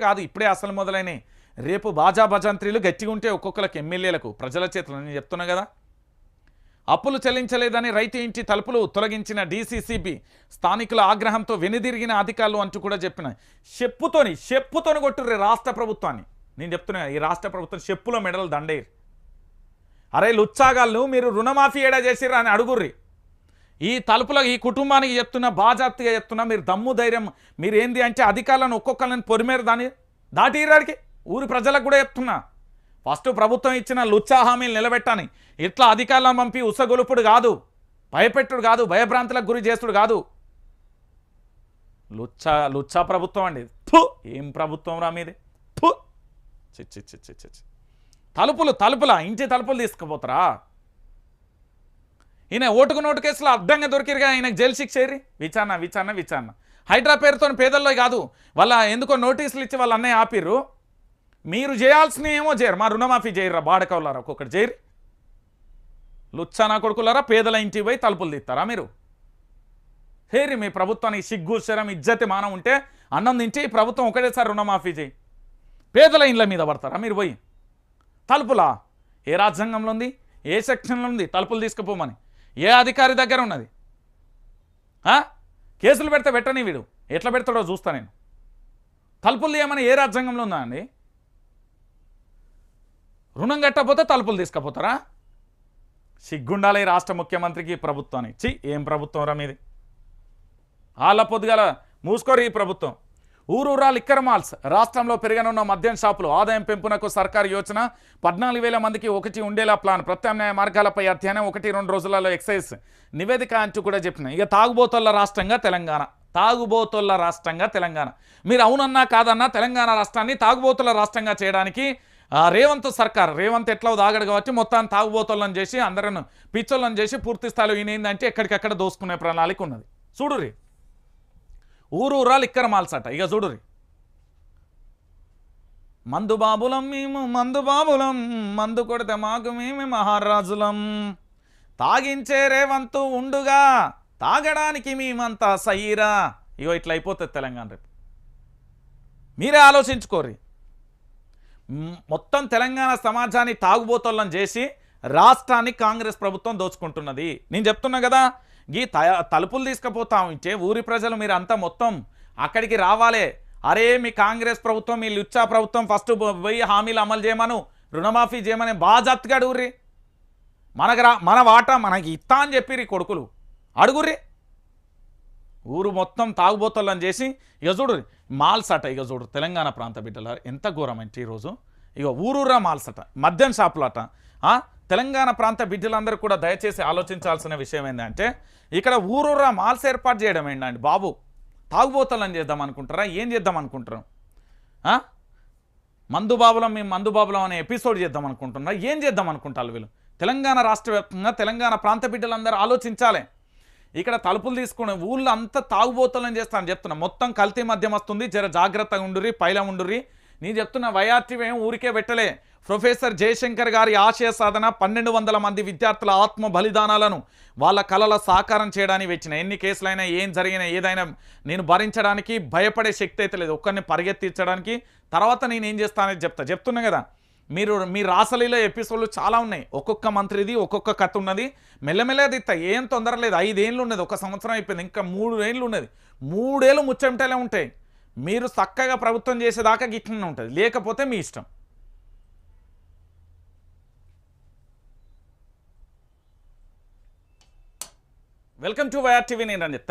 కాదు ఇప్పుడే అసలు మొదలైనవి రేపు బాజా భజంత్రీలు గట్టిగా ఉంటే ఒక్కొక్కరికి ఎమ్మెల్యేలకు ప్రజల చేతులు నేను చెప్తున్నా కదా. అప్పులు చెల్లించలేదని రైతు ఇంటి తలుపులు తొలగించిన డీసీసీబీ స్థానికుల ఆగ్రహంతో వెనుదిరిగిన అధికారులు అంటూ కూడా చెప్పిన. చెప్పుతోని చెప్పుతోని కొట్టుర్రి రాష్ట్ర ప్రభుత్వాన్ని. నేను చెప్తున్నా ఈ రాష్ట్ర ప్రభుత్వం చెప్పులో మెడలు దండేరు అరే లుచ్చాగాళ్ళు మీరు రుణమాఫీ ఏడా చేసిర్రా అని అడుగుర్రి. ఈ తలుపుల ఈ కుటుంబానికి చెప్తున్నా బాజాప్తిగా చెప్తున్నా మీరు దమ్ము ధైర్యం మీరు ఏంది అంటే అధికారులను ఒక్కొక్కరిని పొరిమేరు దాన్ని దాటిరాడికి ఊరి ప్రజలకు కూడా చెప్తున్నా. ఫస్ట్ ప్రభుత్వం ఇచ్చిన లుచ్చా హామీలు నిలబెట్టాని. ఇట్లా అధికారులను పంపి ఉసగొలుపుడు కాదు భయపెట్టుడు కాదు భయభ్రాంతులకు గురి చేస్తుడు కాదు. లుచ్చా లుచ్చా ప్రభుత్వం అండి. థు ఏం ప్రభుత్వం రా మీది? థు. చి చి. తలుపులు తలుపుల ఇంటి తలుపులు తీసుకుపోతారా? ఈయన ఓటుకు నోటు కేసులో అర్థంగా దొరికిరుగా ఆయనకు జైలు శిక్ష ఏరి? విచారణ విచారణ విచారణ. హైడ్రా పేరుతో పేదల్లో కాదు వాళ్ళ ఎందుకో నోటీసులు ఇచ్చి వాళ్ళ అన్నయ్య ఆపిర్రు. మీరు చేయాల్సిన ఏమో చేయరు. మా రుణమాఫీ చేయరా బాడకవులారా ఒక్కొక్కటి చేయరు లుచ్చానా కొడుకులారా పేదల ఇంటికి పోయి తలుపులు తీస్తారా మీరు? హేరి మీ ప్రభుత్వానికి సిగ్గు శరం ఇజ్జతి మానం ఉంటే అన్నం తింటే ఈ ప్రభుత్వం ఒకటేసారి రుణమాఫీ చేయి. పేదల ఇండ్ల మీద పడతారా మీరు పోయి? తలుపులా? ఏ రాజ్యాంగంలో ఉంది? ఏ సెక్షన్లో ఉంది? తలుపులు తీసుకుపోమని. ఏ అధికారి దగ్గర ఉన్నది? కేసులు పెడితే పెట్టని వీడు. ఎట్లా పెడతాడో చూస్తా నేను. తలుపులు తీయమని ఏ రాజ్యాంగంలో ఉందా అండి? రుణం కట్టకపోతే తలుపులు తీసుకపోతారా? సిగ్గుండాలి రాష్ట్ర ముఖ్యమంత్రికి ప్రభుత్వానికి. చి ఏం ప్రభుత్వం రా మీది? వాళ్ళ పొద్దుగల మూసుకోరు ఈ ప్రభుత్వం. ఊరూరా లిక్కర్ మాల్స్ రాష్ట్రంలో పెరగనున్న మద్యం షాపులు ఆదాయం పెంపునకు సర్కారు యోచన. పద్నాలుగు వేల మందికి ఒకటి ఉండేలా ప్లాన్. ప్రత్యామ్నాయ మార్గాలపై అధ్యయనం ఒకటి రెండు రోజులలో ఎక్సైజ్. నివేదిక అంటూ కూడా చెప్పిన. ఇక తాగుబోతుల రాష్ట్రంగా తెలంగాణ. తాగుబోతుల రాష్ట్రంగా తెలంగాణ. మీరు అవునన్నా కాదన్నా తెలంగాణ రాష్ట్రాన్ని తాగుబోతుల రాష్ట్రంగా చేయడానికి రేవంత్ సర్కార్. రేవంత్ ఎట్లా దాగడు కాబట్టి మొత్తాన్ని తాగుబోతులను చేసి అందరూ పిచ్చోళ్ళని చేసి పూర్తి స్థాయిలో ఈయన ఏంటంటే ఎక్కడికక్కడ దోసుకునే ప్రణాళిక ఉన్నది. చూడురి ఊరూరా లిక్కర్ మాల్సట. ఇక చూడురి మందు బాబులం మేము మందు బాబులం. మందు కొడితే మాకు మేమే మహారాజులం. తాగించే రేవంతు ఉండుగా. తాగడానికి మేమంతా సయ్యిరా. ఇగో ఇట్లా అయిపోతుంది తెలంగాణ రేపు. మీరే ఆలోచించుకోర్రి. మొత్తం తెలంగాణ సమాజాన్ని తాగుబోతోళ్ళని చేసి రాష్ట్రాన్ని కాంగ్రెస్ ప్రభుత్వం దోచుకుంటున్నది. నేను చెప్తున్నా కదా ఈ త- తలుపులు తీసుకుపోతాం. ఇచ్చే ఊరి ప్రజలు మీరు అంతా మొత్తం అక్కడికి రావాలే. అరే మీ కాంగ్రెస్ ప్రభుత్వం మీ లుచ్చా ప్రభుత్వం ఫస్ట్ పోయి హామీలు అమలు చేయమను. రుణమాఫీ చేయమని బాజాత్గా అడుగుర్రి మనకు రా మన వాటా మనకి ఇస్తా అని చెప్పిర్రి కొడుకులు. అడుగుర్రి. ఊరు మొత్తం తాగుబోతోళ్ళని చేసి ఇక చూడు మాల్స్ అట ఇక చూడు తెలంగాణ ప్రాంత బిడ్డల ఎంత ఘోరమంటే ఈరోజు. ఇక ఊరూరా మాల్స్ అట మద్యం షాపులట. తెలంగాణ ప్రాంత బిడ్డలందరూ కూడా దయచేసి ఆలోచించాల్సిన విషయం ఏంటంటే ఇక్కడ ఊరూరా మాల్స్ ఏర్పాటు చేయడం ఏంటండి బాబు? తాగుబోతలని చేద్దాం అనుకుంటారా? ఏం చేద్దాం అనుకుంటారు? మందుబాబులం మేము మందుబాబులం అనే ఎపిసోడ్ చేద్దాం అనుకుంటున్నా. ఏం చేద్దాం అనుకుంటారు వీళ్ళు? తెలంగాణ రాష్ట్ర వ్యాప్తంగా తెలంగాణ ప్రాంత బిడ్డలందరూ ఆలోచించాలి. ఇక్కడ తలుపులు తీసుకునే ఊళ్ళో అంతా తాగుబోతలని చేస్తాను చెప్తున్నా. మొత్తం కల్తీ మద్యం వస్తుంది జర జాగ్రత్తగా ఉండుర్రి పైల ఉండుర్రి. నేను చెప్తున్న వైఆర్టీ ఊరికే పెట్టలే. ప్రొఫెసర్ జయశంకర్ గారి ఆశయ సాధన పన్నెండు వందల మంది విద్యార్థుల ఆత్మ బలిదానాలను వాళ్ళ కళల సాకారం చేయడానికి వచ్చిన ఎన్ని కేసులైనా ఏం జరిగినా ఏదైనా నేను భరించడానికి భయపడే శక్తి అయితే లేదు. ఒక్కరిని పరిగెత్తించడానికి. తర్వాత నేను ఏం చేస్తానని చెప్తా. చెప్తున్నా కదా మీరు మీ రాసలీలో ఎపిసోడ్లు చాలా ఉన్నాయి. ఒక్కొక్క మంత్రిది ఒక్కొక్క కథ ఉన్నది. మెల్లమెల్లగా తీస్తా ఏం తొందర లేదు. ఐదేళ్ళు ఉన్నది. ఒక సంవత్సరం అయిపోయింది. ఇంకా మూడు ఏళ్ళు ఉన్నది. మూడేళ్ళు ముచ్చంటేలే ఉంటాయి. మీరు చక్కగా ప్రభుత్వం చేసేదాకా గిట్లనే ఉంటుంది. లేకపోతే మీ ఇష్టం. వెల్కమ్ టు వైఆర్ టీవీ నేను రంజిత్.